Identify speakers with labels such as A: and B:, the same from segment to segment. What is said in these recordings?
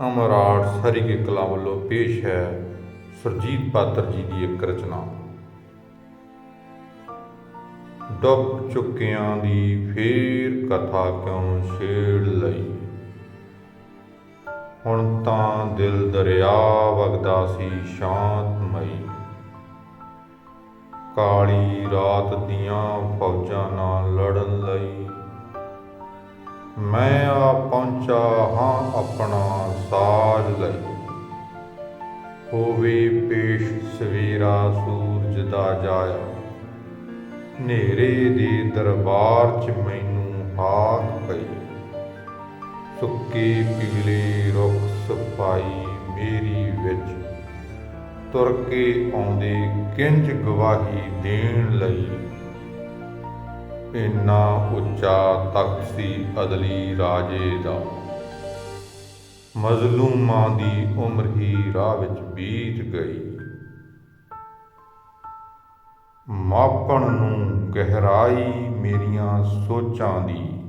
A: ਅਮਰਾੜ ਸਰੀ ਕੇ ਕਲਾ ਵੱਲੋਂ ਪੇਸ਼ ਹੈ ਸੁਰਜੀਤ ਪਾਤਰ ਜੀ ਦੀ ਇੱਕ ਰਚਨਾ। ਡੁੱਬ ਚੁੱਕਿਆਂ ਦੀ ਫੇਰ ਕਥਾ ਕਿਉਂ ਛੇੜ ਲਈ? ਹੁਣ ਤਾਂ ਦਿਲ ਦਰਿਆ ਵਗਦਾ ਸੀ ਸ਼ਾਂਤਮਈ। ਕਾਲੀ ਰਾਤ ਦੀਆਂ ਫੌਜਾਂ ਨਾਲ ਲੜਨ ਲਈ। ਮੈਂ ਆ ਪਹੁੰਚਾ ਹਾਂ ਆਪਣਾ ਸਾਜ ਲਈ ਹੋਵੇ ਪੇਸ਼ ਸਵੇਰਾ ਸੂਰਜ ਦਾ ਜਾਇਆ। ਹਨੇਰੇ ਦੇ ਦਰਬਾਰ 'ਚ ਮੈਨੂੰ ਹਾਕ ਪਈ। ਸੁੱਕੇ ਪੀਲੇ ਰੁੱਖ ਸਫ਼ਾਈ ਮੇਰੀ ਵਿੱਚ। ਤੁਰ ਕੇ ਆਉਂਦੇ ਕਿੰਜ ਗਵਾਹੀ ਦੇਣ ਲਈ। ਇੰਨਾ ਉੱਚਾ ਤਖਤ ਸੀ ਅਦਲੀ ਰਾਜੇ ਦਾ। ਮਜ਼ਲੂਮਾਂ ਦੀ ਉਮਰ ਹੀ ਰਾਹ ਵਿੱਚ ਬੀਤ ਗਈ। ਮਾਪਣ ਨੂੰ ਗਹਿਰਾਈ ਮੇਰੀਆਂ ਸੋਚਾਂ ਦੀ।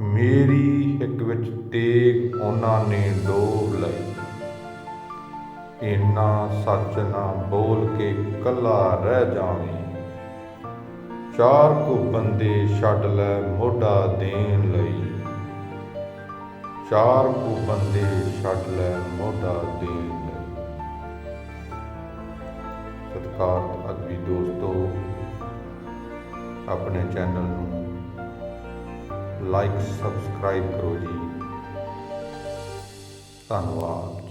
A: ਮੇਰੀ ਹਿੱਕ ਵਿੱਚ ਤੇਗ ਉਹਨਾਂ ਨੇ ਡੋਬ ਲਈ। ਇੰਨਾ ਸੱਚ ਨਾ ਬੋਲ ਕੇ ਕੱਲਾ ਰਹਿ ਜਾਵੇਂ। ਚਾਰ ਕੁ ਬੰਦੇ ਛੱਡ ਲੈ ਮੋਢਾ ਦੇਣ ਲਈ। ਚਾਰ ਕੁ ਬੰਦੇ ਛੱਡ ਲੈ ਮੋਢਾ ਦੇਣ। ਲਈ ਸਤਿਕਾਰ ਅਦਬੀ ਦੋਸਤੋ, ਆਪਣੇ ਚੈਨਲ ਨੂੰ ਲਾਈਕ ਸਬਸਕ੍ਰਾਈਬ ਕਰੋ ਜੀ। ਧੰਨਵਾਦ।